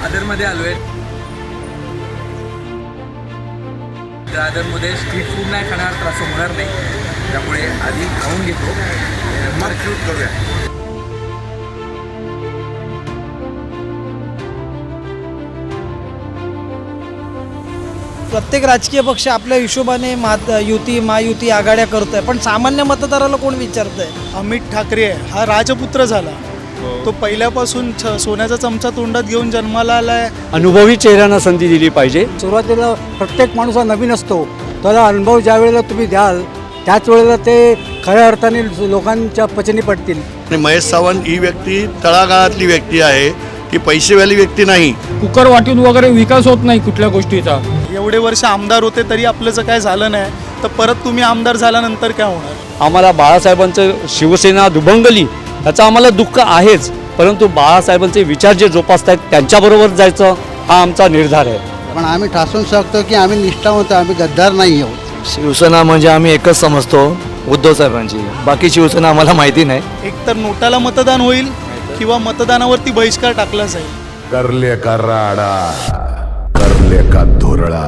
दादरमध्ये आलो आहे दादरमध्ये स्ट्रीट फूड नाही खाणार तर असं होणार नाही. त्यामुळे आधी खाऊन घेतो. मग शूट करूया. प्रत्येक राजकीय पक्ष आपल्या हिशोबाने मात युती महायुती आघाड्या करत आहे पण सामान्य मतदाराला कोण विचारत आहे अमित ठाकरे हा राजपुत्र झाला. तो पहिल्यापासून सोन्याचा चमचा तोंडात घेऊन जन्माला आलाय. अनुभवी चेहऱ्यांना संधी दिली पाहिजे. सुरुवातीला प्रत्येक माणूस हा नवीन असतो. त्याला अनुभव ज्या वेळेला तुम्ही द्याल त्याच वेळेला ते खऱ्या अर्थाने लोकांच्या पचनी पडतील. आणि महेश सावंत ही व्यक्ती तळागाळातली व्यक्ती आहे. ती पैसेवाली व्यक्ती नाही. कुकर वाटून वगैरे विकास होत नाही कुठल्या गोष्टीचा. एवढे वर्ष आमदार होते तरी आपलं जर काय झालं नाही. तर परत तुम्ही आमदार झाल्यानंतर काय होणार? आम्हाला बाळासाहेबांचं शिवसेना दुभंगली याचं आम्हाला दुःख आहेच परंतु बाळासाहेबांचे विचार जे जोपासत आहेत त्यांच्याबरोबर जायचं हा आमचा निर्धार आहे. पण आम्ही ठासून शकतो की आम्ही निष्ठावंत आम्ही गद्दार नाही आहोत. शिवसेना म्हणजे आम्ही एकच समजतो उद्धव साहेबांची. बाकी शिवसेना आम्हाला माहिती नाही. एकतर नोटाला मतदान होईल किंवा मतदानावरती बहिष्कार टाकला जाईल करले का राडा? करले का धुरळा?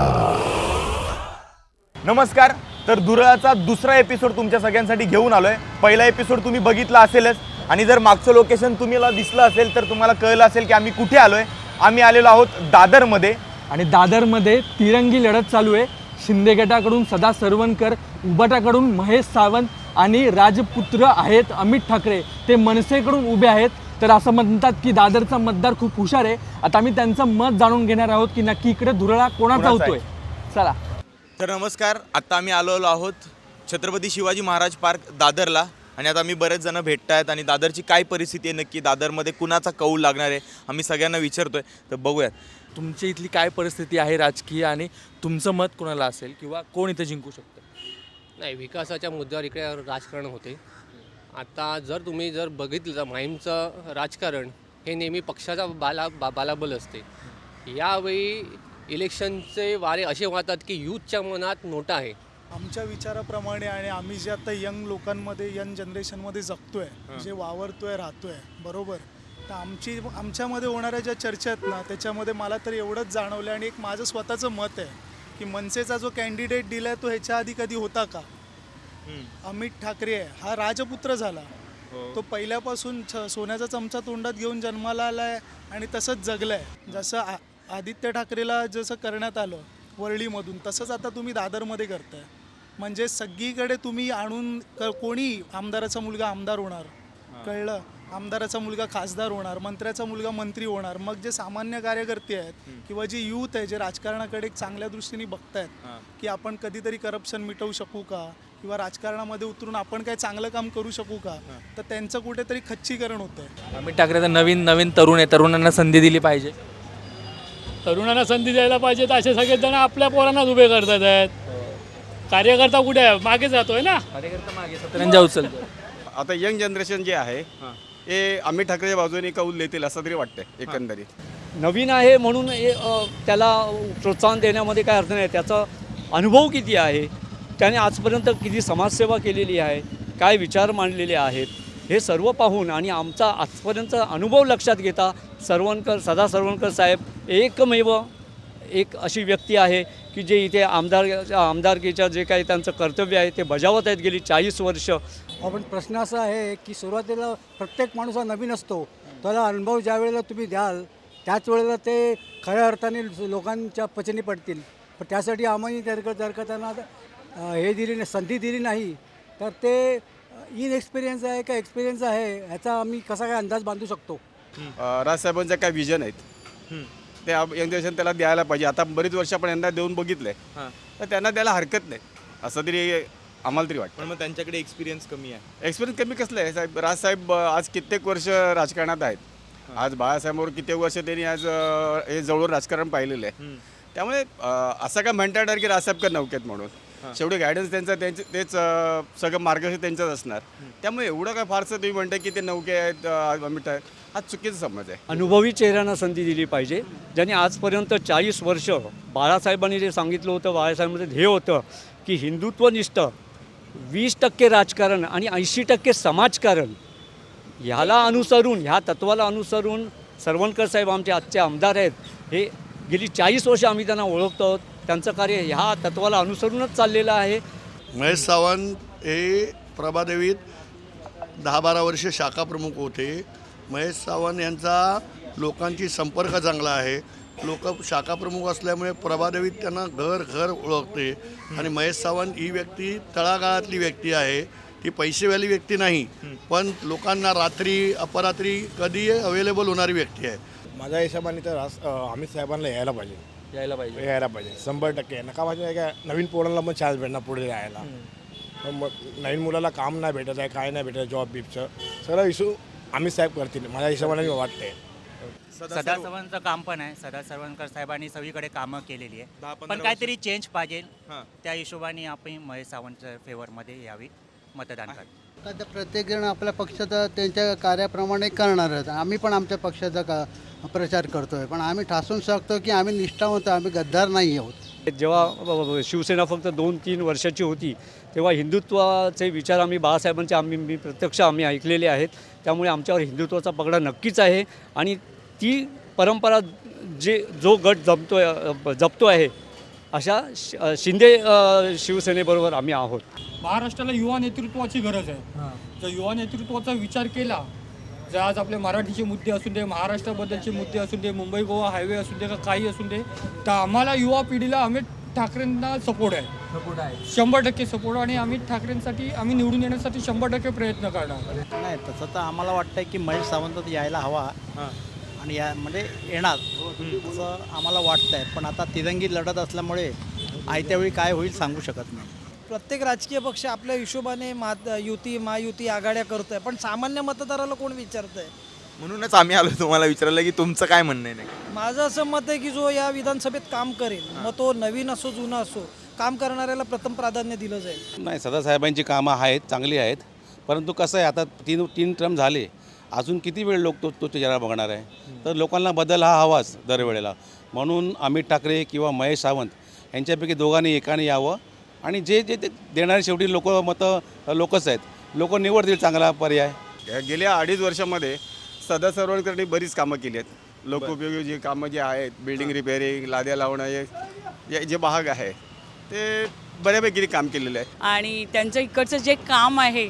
नमस्कार तर दुरळाचा दुसरा एपिसोड तुमच्या सगळ्यांसाठी घेऊन आलोय. पहिला एपिसोड तुम्ही बघितला असेलच आणि जर मागचं लोकेशन तुम्हाला दिसलं असेल तर तुम्हाला कळलं असेल की आम्ही कुठे आलोय. आम्ही आलेलो आहोत दादरमध्ये. आणि दादरमध्ये तिरंगी लढत चालू आहे. शिंदे गटाकडून सदा सरवणकर उबाटाकडून महेश सावंत आणि राजपुत्र आहेत अमित ठाकरे. ते मनसेकडून उभे आहेत. तर असं म्हणतात की दादरचा मतदार खूप हुशार आहे. आता आम्ही त्यांचं मत जाणून घेणार आहोत की नक्की इकडे धुरळा कोणाचा होतोय. चला. तर नमस्कार. आता आम्ही आलेलो आहोत छत्रपती शिवाजी महाराज पार्क दादरला. आणि आता आम्ही बरेच जण भेटत आहेत आणि दादरची काय परिस्थिती आहे? नक्की दादरमध्ये कुणाचा कौल लागणार आहे? आम्ही सगळ्यांना विचारतोय. तर बघूयात. तुमच्या इथली काय परिस्थिती आहे राजकीय आणि तुमचं मत कोणाला असेल किंवा कोण इथं जिंकू शकतं? नाही विकासाच्या मुद्द्यावर इकडे राजकारण होते. आता जर तुम्ही जर बघितलं तर माहीमचं राजकारण हे नेहमी पक्षाचा बाला बा बालाबल असते. यावेळी इलेक्शनचे वारे असे वाहतात की यूथच्या मनात नोटा आहे. आमच्या विचाराप्रमाणे आणि आम्ही जे आता यंग लोकांमध्ये यंग जनरेशनमध्ये जगतोय जे वावरतोय राहतोय बरोबर? तर आमची आमच्यामध्ये होणाऱ्या ज्या चर्चा आहेत ना त्याच्यामध्ये मला तर एवढंच जाणवलं आणि एक माझं स्वतःचं मत आहे की मनसेचा जो कॅन्डिडेट दिलाय तो ह्याच्या आधी कधी होता का? अमित ठाकरे हा राजपुत्र झाला. तो पहिल्यापासून सोन्याचा चमचा तोंडात घेऊन जन्माला आलाय आणि तसंच जगलाय. जसं आदित्य ठाकरेला जसं करण्यात आलं वरळीमधून तसंच आता तुम्ही दादरमध्ये करताय. म्हणजे सगळीकडे तुम्ही आणून क- कोणी आमदाराचा मुलगा आमदार होणार कळलं? आमदाराचा मुलगा खासदार होणार मंत्र्याचा मुलगा मंत्री होणार मग जे सामान्य कार्यकर्ते आहेत किंवा जे यूथ आहे जे राजकारणाकडे एक चांगल्या दृष्टीने बघतायत की आपण कधीतरी करप्शन मिटवू शकू का? किंवा राजकारणामध्ये उतरून आपण काय चांगलं काम करू शकू का? तर त्यांचं कुठेतरी खच्चीकरण होतंय. अमित ठाकरे तर नवीन नवीन तरुण आहे. तरुणांना संधी दिली पाहिजे. तरुणांना संधी द्यायला पाहिजे तर असे सगळेच जण आपल्या पोरांनाच उभे करतात आहेत. कार्यकर्ता कुठे आहे? मागे जातोय ना? सत्तरांच्या उचलतो आता यंग जनरेशन जे आहे हे. अमित ठाकरेच्या बाजूने कौल देतील असं तरी वाटतंय एकंदरीत. नवीन आहे म्हणून हे, त्याला प्रोत्साहन देण्यामध्ये काय अर्थ नाही. त्याचा अनुभव किती आहे? त्याने आजपर्यंत किती समाजसेवा केलेली आहे? काय विचार मांडलेले आहेत? हे सर्व पाहून आणि आमचा आजपर्यंत अनुभव लक्षात घेता सरवणकर सदा सरवणकर साहेब एकमेव एक अशी व्यक्ती आहे. की जे इथे आमदार आमदारकीच्या जे काही त्यांचं कर्तव्य आहे ते बजावत आहेत गेली चाळीस वर्ष. पण प्रश्न असा आहे की सुरुवातीला प्रत्येक माणूस हा नवीन असतो. त्याला अनुभव ज्या वेळेला तुम्ही द्याल त्याच वेळेला ते खऱ्या अर्थाने लोकांच्या पचनी पडतील. पण त्यासाठी आम्ही जर का जर का त्यांना हे दिली नाही संधी दिली नाही. तर ते इन एक्सपिरियन्स आहे का एक्सपिरियन्स आहे ह्याचा आम्ही कसा काय अंदाज बांधू शकतो? राजसाहेबांच्या काय विजन आहेत? ते यंग जनरेशन त्याला द्यायला पाहिजे. आता बरीच वर्ष आपण यांना देऊन बघितलंय. तर त्यांना द्यायला हरकत नाही. असं तरी आम्हाला तरी वाटतं. पण मग त्यांच्याकडे एक्सपिरियन्स कमी आहे. एक्सपिरियन्स कमी कसलं आहे? साहेब राजसाहेब आज कित्येक वर्ष राजकारणात आहेत. आज बाळासाहेबांवर कित्येक वर्ष त्यांनी आज अं, हे जवळून राजकारण पाहिलेलं आहे. त्यामुळे अं, असं काय म्हणता येणार की राजसाहेब का नौकेत म्हणून? शेवटी गायडन्स त्यांचं त्यांचे तेच सगळं मार्गदर्शन त्यांचंच असणार. त्यामुळे एवढं काय फारसं तुम्ही म्हणताय की ते नौके आहेत अं, अमित हा चुकीचा समज आहे. अनुभवी चेहऱ्यांना संधी दिली पाहिजे. ज्यांनी आजपर्यंत चाळीस वर्ष बाळासाहेबांनी जे सांगितलं होतं बाळासाहेबांचं ध्येय होतं की हिंदुत्वनिष्ठ वीस टक्के राजकारण आणि ऐंशी टक्के समाजकारण ह्याला अनुसरून ह्या तत्वाला अनुसरून सरवणकर साहेब आमचे आजचे आमदार आहेत हे गेली चाळीस वर्ष आम्ही त्यांना ओळखतो आहोत. त्यांचं कार्य ह्या तत्वाला अनुसरूनच चाललेलं आहे. महेश सावंत हे प्रभादेवीत दहा बारा वर्ष शाखा प्रमुख होते. महेश सावंत यांचा लोकांची संपर्क चांगला आहे. लोक शाखा प्रमुख असल्यामुळे प्रभादेवीत त्यांना घर घर ओळखते. आणि महेश सावंत ही व्यक्ती तळागाळातली व्यक्ती आहे. ती पैसेवाली व्यक्ती नाही. पण लोकांना रात्री अपरात्री कधीही अवेलेबल होणारी व्यक्ती आहे. माझ्या हिशोबाने तर अमित साहेबांना यायला पाहिजे. यायला पाहिजे. यायला पाहिजे. शंभर टक्के. नका म्हणजे काय नवीन पोरांना पण चान्स भेटणार पुढे यायला पण मग नवीन मुलाला काम नाही भेटत आहे काय नाही भेटत जॉब बिबचं सगळं इशू अमित साहेब करतील. माझ्या हिशोबाने मी वाटते. सदा सर्वांचं काम पण आहे. सदा सर्वणकर साहेबांनी सगळीकडे कामं केलेली आहे. पण काहीतरी चेंज पाहिजे. त्या हिशोबाने आपण महेश सावंत फेवरमध्ये यावी. मतदान करतो आता प्रत्येकजण आपल्या पक्षाचा त्यांच्या कार्याप्रमाणे करणारच आम्ही पण आमच्या पक्षाचा का प्रचार करतो आहे पण आम्ही ठासून सांगतो की आम्ही निष्ठावंत आम्ही गद्दार नाही आहोत. जेव्हा शिवसेना फक्त दोन तीन वर्षाची होती तेव्हा हिंदुत्वाचे विचार आम्ही बाळासाहेबांचे आम्ही मी प्रत्यक्ष आम्ही ऐकलेले आहेत. त्यामुळे आमच्यावर हिंदुत्वाचा पगडा नक्कीच आहे. आणि ती परंपरा जे जो गट जमतो आहे जपतो आहे अशा शि- शिंदे अ, शिवसेनेबरोबर आम्ही आहोत. महाराष्ट्राला युवा नेतृत्वाची गरज आहे. जर युवा नेतृत्वाचा विचार केला जर आज आपले मराठीचे मुद्दे असू दे महाराष्ट्राबद्दलचे मुद्दे असू दे मुंबई गोवा हायवे असू दे का काही असू दे तर आम्हाला युवा पिढीला अमित ठाकरेंना सपोर्ट आहे. सपोर्ट आहे. शंभर टक्के सपोर्ट आणि अमित ठाकरेंसाठी आम्ही निवडून येण्यासाठी शंभर टक्के प्रयत्न करणार. नाही तसं तर आम्हाला वाटतंय की महेश सावंत यायला हवा. आणि या म्हणजे येणार. असं आम्हाला वाटतंय. पण आता तिरंगी लढत असल्यामुळे आयत्या वेळी काय होईल सांगू शकत नाही. प्रत्येक राजकीय पक्ष आपल्या हिशोबाने मात युती महायुती आघाड्या करतोय. पण सामान्य मतदाराला कोण विचारतंय? म्हणूनच आम्ही आलो तुम्हाला विचारलं की तुमचं काय म्हणणं आहे नक्की? माझं असं मत आहे की जो या विधानसभेत काम करेल मग तो नवीन असो जुना असो काम करणाऱ्याला प्रथम प्राधान्य दिलं जाईल. नाही सदासाहेबांची कामं आहेत चांगली आहेत. परंतु कसं आहे आता तीन तीन टर्म झाले. अजून किती वेळ लोक तो तो चेहरा बघणार आहे? तर लोकांना बदल हा हवाच दरवेळेला. म्हणून अमित ठाकरे किंवा महेश सावंत यांच्यापैकी दोघांनी एकाने यावं आणि जे जे ते देणारे शेवटी लोक मतं लोकच आहेत. लोक निवडतील चांगला पर्याय. गेल्या अडीच वर्षामध्ये सदा सरवणकरनी बरीच कामं केली आहेत. लोकोपयोगी जी कामं जी आहेत बिल्डिंग रिपेअरिंग लाद्या लावणं हे जे भाग आहे ते बऱ्यापैकी काम केलेलं आहे आणि त्यांचं इकडचं जे काम आहे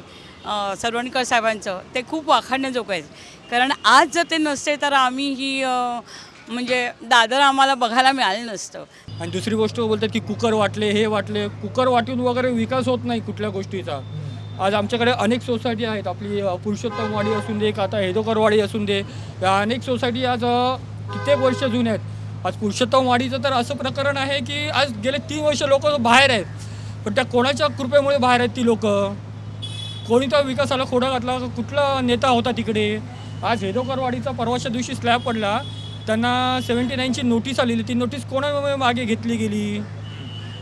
सरवणकर साहेबांचं ते खूप वाखाणण्याजोगं आहे कारण आज जर ते नसते तर आम्ही ही म्हणजे दादर आम्हाला बघायला मिळालं नसतं. आणि दुसरी गोष्ट बोलतात की कुकर वाटले हे वाटले. कुकर वाटून वगैरे विकास होत नाही कुठल्या गोष्टीचा. आज आमच्याकडे अनेक सोसायटी आहेत. आपली पुरुषोत्तमवाडी असून दे आता हेदोकरवाडी असून दे. या अनेक सोसायटी आज कित्येक वर्ष जुन्या आहेत. आज पुरुषोत्तमवाडीचं तर असं प्रकरण आहे की आज गेले तीन वर्ष लोक बाहेर आहेत. पण त्या कोणाच्या कृपेमुळे बाहेर आहेत ती लोकं? कोणी त्या विकासाला खोडा घातला कुठला नेता होता तिकडे? आज हेदोकरवाडीचा परवाच्या दिवशी स्लॅब पडला. त्यांना सेवन्टी नाईनची नोटीस आलेली ती नोटीस कोणा मागे घेतली गेली?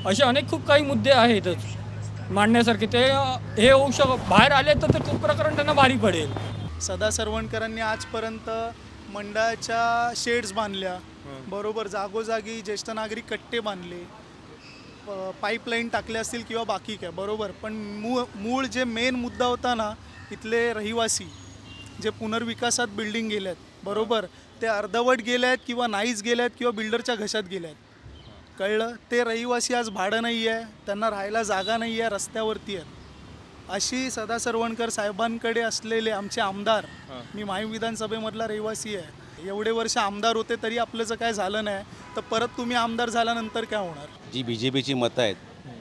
असे अनेक खूप काही मुद्दे आहेतच मांडण्यासारखे. ते हे होऊ शक बाहेर आले तर ते खूप प्रकरण त्यांना भारी पडेल. सदा सरवणकरांनी आजपर्यंत मंडळाच्या शेड्स बांधल्या. बरोबर जागोजागी ज्येष्ठ नागरिक कट्टे बांधले. पाईपलाईन टाकले असतील किंवा बाकी काय बरोबर. पण मूळ मूळ जे मेन मुद्दा होता ना इथले रहिवासी जे पुनर्विकासात बिल्डिंग गेल्यात बरोबर. ते अर्धवट गेले आहेत किंवा नाहीच गेले आहेत किंवा बिल्डरच्या घशात गेले आहेत कळलं? ते रहिवासी आज भाडं नाही आहे त्यांना राहायला जागा नाही आहे रस्त्यावरती आहेत. अशी सदा सरवणकर साहेबांकडे असलेले आमचे आमदार मी माही विधानसभेमधला रहिवासी आहे. एवढे वर्ष आमदार होते तरी आपलं जर काय झालं नाही. तर परत तुम्ही आमदार झाल्यानंतर काय होणार? जी बी जे पीची मतं आहेत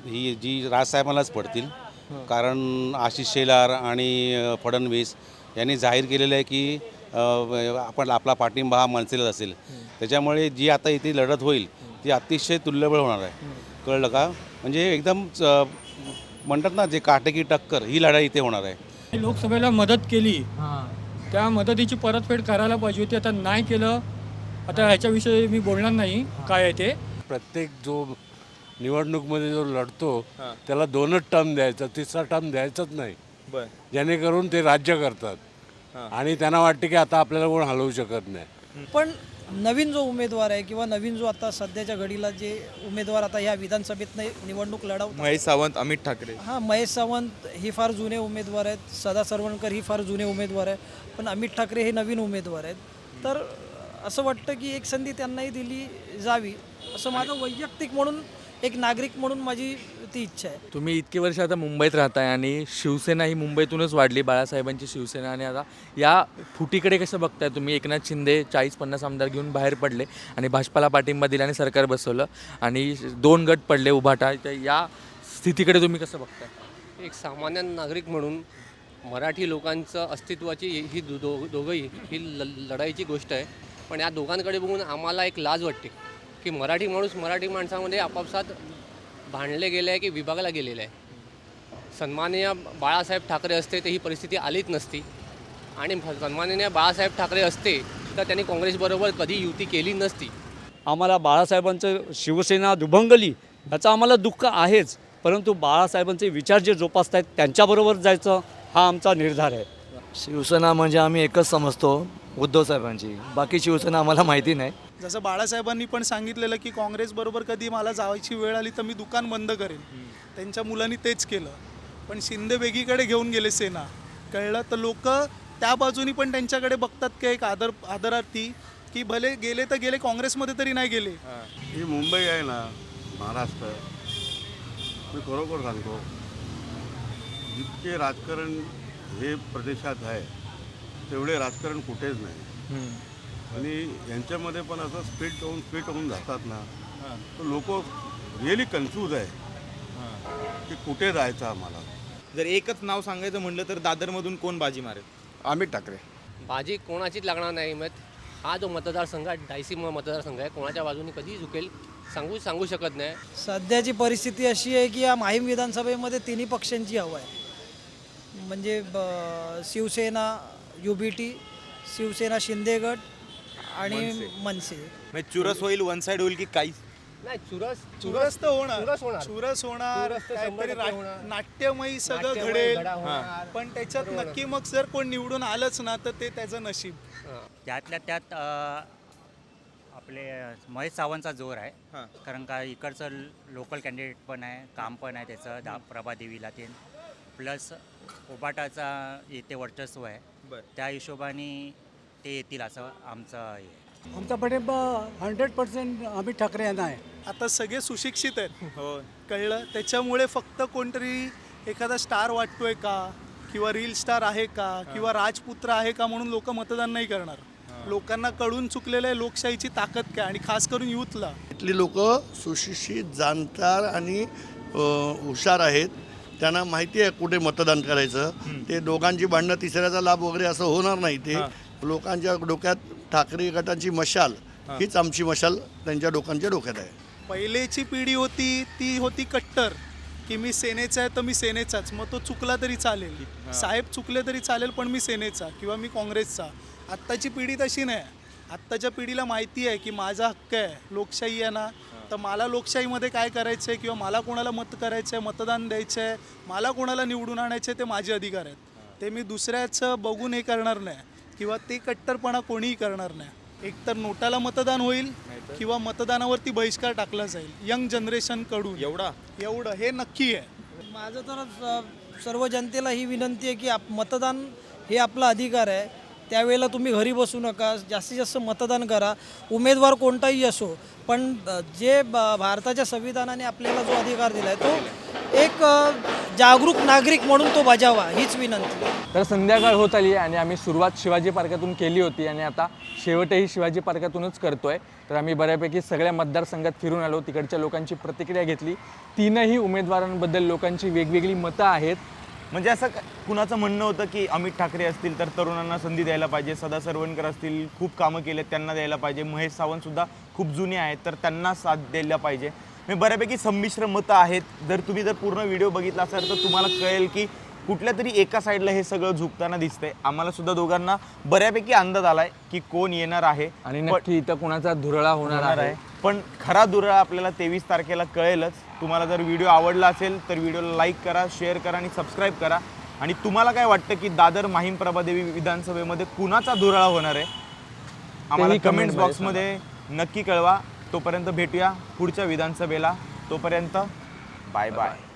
ही जी राजसाहेबांनाच पडतील. कारण आशिष शेलार आणि फडणवीस यांनी जाहीर केलेलं आहे की आपण आपला पाठिंबा हा मनसेलाच असेल. त्याच्यामुळे जी आता इथे लढत होईल ती अतिशय तुल्यबळ होणार आहे. कळलं का? म्हणजे एकदम म्हणतात ना जे काटेकी टक्कर ही लढाई इथे होणार आहे. लोकसभेला मदत केली. त्या मदतीची परतफेड करायला पाहिजे होती. आता नाही केलं. आता ह्याच्याविषयी मी बोलणार नाही काय आहे ते. प्रत्येक जो निवडणूकमध्ये जो लढतो त्याला दोनच टर्म द्यायचा तिसरा टर्म द्यायचाच नाही. बर. जेणेकरून ते राज्य करतात. आणि त्यांना वाटते की आता आपल्याला कोण हलवू शकत नाही. पण नवीन जो उमेदवार आहे किंवा नवीन जो आता सध्याच्या घडीला जे उमेदवार आता ह्या विधानसभेत निवडणूक लढवतात. महेश सावंत अमित ठाकरे. हां महेश सावंत ही फार जुने उमेदवार आहेत. सदा सरवणकर ही फार जुने उमेदवार आहे पण अमित ठाकरे हे नवीन उमेदवार आहेत. तर असं वाटतं की एक संधी त्यांनाही दिली जावी. असं माझं वैयक्तिक म्हणून एक नागरिक म्हणून माझी ती इच्छा आहे. तुम्ही इतके वर्ष आता मुंबईत राहताय आणि शिवसेना ही मुंबईतूनच वाढली बाळासाहेबांची शिवसेना आणि आता या फुटीकडे कसं बघताय तुम्ही? एकनाथ शिंदे चाळीस पन्नास आमदार घेऊन बाहेर पडले आणि भाजपाला पाठिंबा दिला आणि सरकार बसवलं आणि दोन गट पडले उभाटा. तर या स्थितीकडे तुम्ही कसं बघताय? एक सामान्य नागरिक म्हणून मराठी लोकांचं अस्तित्वाची ही दो दो दोघंही ही ल लढाईची गोष्ट आहे. पण या दोघांकडे बघून आम्हाला एक लाज वाटते. की मराठी माणूस मराठी माणसामध्ये आपापसात भांडले गेले आहे की विभागला गेलेला आहे. सन्माननीय बाळासाहेब ठाकरे असते तर ही परिस्थिती आलीच नसती. आणि सन्माननीय बाळासाहेब ठाकरे असते तर त्यांनी काँग्रेसबरोबर कधी युती केली नसती. आम्हाला बाळासाहेबांचं शिवसेना दुभंगली याचं आम्हाला दुःख आहेच. परंतु बाळासाहेबांचे विचार जे जोपासत आहेत त्यांच्याबरोबर जायचं हा आमचा निर्धार आहे. शिवसेना म्हणजे आम्ही एकच समजतो उद्धव साहेबांची. बाकी शिवसेना आम्हाला माहिती नाही. जसं बाळासाहेबांनी पण सांगितलेलं की काँग्रेसबरोबर कधी मला जायची वेळ आली तर मी दुकान बंद करेन. त्यांच्या मुलांनी तेच केलं. पण शिंदे वेगळीकडे घेऊन गेले सेना. कळलं तर लोक त्या बाजूनी पण त्यांच्याकडे बघतात की एक आदर आदरार्थी की भले गेले तर गेले काँग्रेसमध्ये तरी नाही गेले. ही. मुंबई आहे ना महाराष्ट्र मी खरोखर सांगतो जितके राजकारण हे प्रदेशात आहे तेवढे राजकारण कुठेच नाही. आणि यांच्यामध्ये पण असं स्पीट होऊन स्पीट होऊन जातात ना तर लोक रिअली कन्फ्यूज आहे की कुठे जायचं आम्हाला. जर एकच नाव सांगायचं म्हटलं तर दादरमधून कोण बाजी मारेल? अमित ठाकरे. बाजी कोणाचीच लागणार नाही मग हा जो मतदारसंघ आहे डायसी म- मतदारसंघ आहे कोणाच्या बाजूने कधी झुकेल सांगू सांगू शकत नाही. सध्याची परिस्थिती अशी आहे की या माहीम विधानसभेमध्ये तिन्ही पक्षांची हवा आहे. म्हणजे ब- Shivsena U B T Shivsena Shinde गट आणि मनसे. म्हणजे चुरस होईल वन साइड होईल की काहीच नाही चुरस चुरस तर होणार. चुरस होणार. चुरस होणार चुरस तर शंभर काहीतरी टक्के रा- होणार. नाट्यमयी सगळं नाट्यमय घडेल. होणार. पण त्याच्यात नक्की मग जर कोण निवडून आलंच ना तर ते त्याचं नशीब. त्यातल्या त्यात अ, आपले महेश सावंतचा जोर आहे. हां. कारण का इकडचं लोकल कॅन्डिडेट पण आहे काम पण आहे त्याचं दा प्रभादेवीला ते. प्लस उबाटाचा येते वर्चस्व आहे. बरं. त्या हिशोबाने ते येतील असं आमचं हे आहे. आमचा पाठिंबा हंड्रेड पर्सेंट अमित ठाकरे यांना आहे. आता सगळे सुशिक्षित आहेत. हो कळलं? त्याच्यामुळे फक्त कोणतरी एखादा स्टार वाटतोय का? किंवा रील स्टार आहे का? किंवा राजपुत्र आहे का? म्हणून लोक मतदान नाही करणार. लोकांना कळून चुकलेलं आहे लोकशाहीची ताकद काय? आणि खास करून युथला. इथली लोक सुशिक्षित जाणकार आणि अ, हुशार आहेत. त्यांना माहिती आहे कुठे मतदान करायचं. ते दोघांची भांडणं तिसऱ्याचा लाभ वगैरे असं होणार नाही. ते लोकांच्या डोक्यात ठाकरे गटांची मशाल हीच आमची मशाल त्यांच्या डोकांच्या डोक्यात आहे. पहिलेची पिढी होती ती होती कट्टर. की मी सेनेचा आहे तर मी सेनेचाच. मग तो चुकला तरी चालेल. साहेब चुकले तरी चालेल पण मी सेनेचा किंवा मी काँग्रेसचा. आत्ताची पिढी तशी नाही. आत्ताच्या पिढीला माहिती आहे की माझा हक्क आहे लोकशाही आहे ना. तर मला लोकशाहीमध्ये काय करायचं आहे किंवा मला कोणाला मत करायचं आहे मतदान द्यायचं आहे मला कोणाला निवडून आणायचं आहे ते माझे अधिकार आहेत. ते मी दुसऱ्याचं बघून हे करणार नाही. किंवा ते कट्टरपणा कोणीही करणार नाही. एकतर नोटाला मतदान होईल किंवा मतदानावरती बहिष्कार टाकला जाईल यंग जनरेशनकडून. एवढा? एवढं हे नक्की आहे. माझं तर सर्व जनतेला ही विनंती आहे की आप मतदान हे आपला अधिकार आहे. त्यावेळेला तुम्ही घरी बसू नका जास्तीत जास्त मतदान करा. उमेदवार कोणताही असो पण जे ब- भारताच्या संविधानाने आपल्याला जो अधिकार दिला आहे तो एक जागरूक नागरिक म्हणून तो बजावा हीच विनंती. तर संध्याकाळ होत आली आणि आम्ही सुरुवात शिवाजी पार्कातून केली होती आणि आता शेवटही शिवाजी पार्कातूनच करतोय. तर आम्ही बऱ्यापैकी सगळ्या मतदारसंघात फिरून आलो तिकडच्या लोकांची प्रतिक्रिया घेतली. तीनही उमेदवारांबद्दल लोकांची वेगवेगळी मतं आहेत. म्हणजे असं क- कुणाचं म्हणणं होतं की अमित ठाकरे असतील तर तरुणांना संधी द्यायला पाहिजे सदा सरवणकर असतील खूप कामं केलेत त्यांना द्यायला पाहिजे. महेश सावंत सुद्धा खूप जुने आहेत तर त्यांना साथ द्यायला पाहिजे. म्हणजे बऱ्यापैकी संमिश्र मतं आहेत. जर तुम्ही जर पूर्ण व्हिडिओ बघितला असाल तर तुम्हाला कळेल की कुठल्या तरी एका साईडला हे सगळं झुकताना दिसतंय. आम्हाला सुद्धा दोघांना बऱ्यापैकी अंदाज आलाय की कोण येणार आहे. आणि नक्की इथं कुणाचा धुरळा होणार आहे. पण खरा दुराळा आपल्याला तेवीस तारखेला कळेलच. तुम्हाला जर व्हिडिओ आवडला असेल तर व्हिडिओला लाईक करा शेअर करा आणि सबस्क्राईब करा. आणि तुम्हाला काय वाटतं की दादर माहीम प्रभादेवी विधानसभेमध्ये कुणाचा दुराळा होणार आहे? आम्हाला कमेंट्समध्ये बॉक्समध्ये नक्की कळवा. तोपर्यंत भेटूया पुढच्या विधानसभेला. तोपर्यंत बाय बाय.